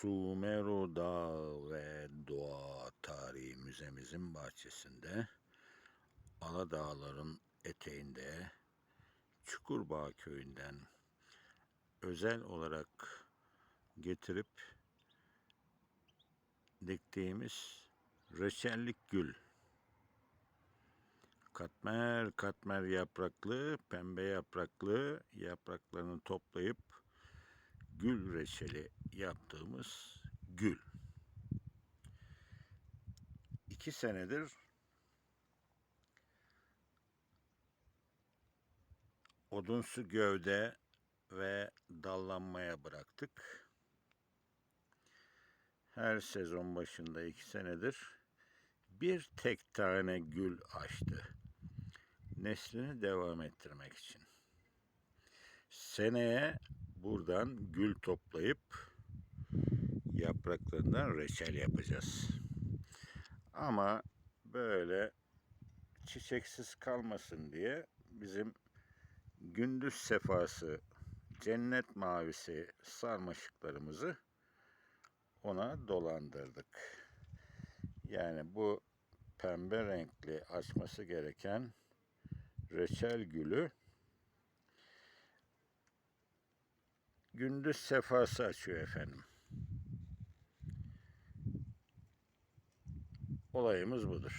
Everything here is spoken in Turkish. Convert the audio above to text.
Sumero Dağ ve Doğa Tarihi Müzemizin bahçesinde Aladağların eteğinde Çukurbağ köyünden özel olarak getirip diktiğimiz reçellik gül. Katmer katmer yapraklı, pembe yapraklı yapraklarını toplayıp gül reçeli yaptığımız gül. İki senedir odunsu gövde ve dallanmaya bıraktık. Her sezon başında iki senedir bir tek tane gül açtı. Neslini devam ettirmek için. Seneye buradan gül toplayıp yapraklarından reçel yapacağız. Ama böyle çiçeksiz kalmasın diye bizim gündüz sefası, cennet mavisi sarmaşıklarımızı ona dolandırdık. Yani bu pembe renkli açması gereken reçel gülü gündüz sefası açıyor efendim. Olayımız budur.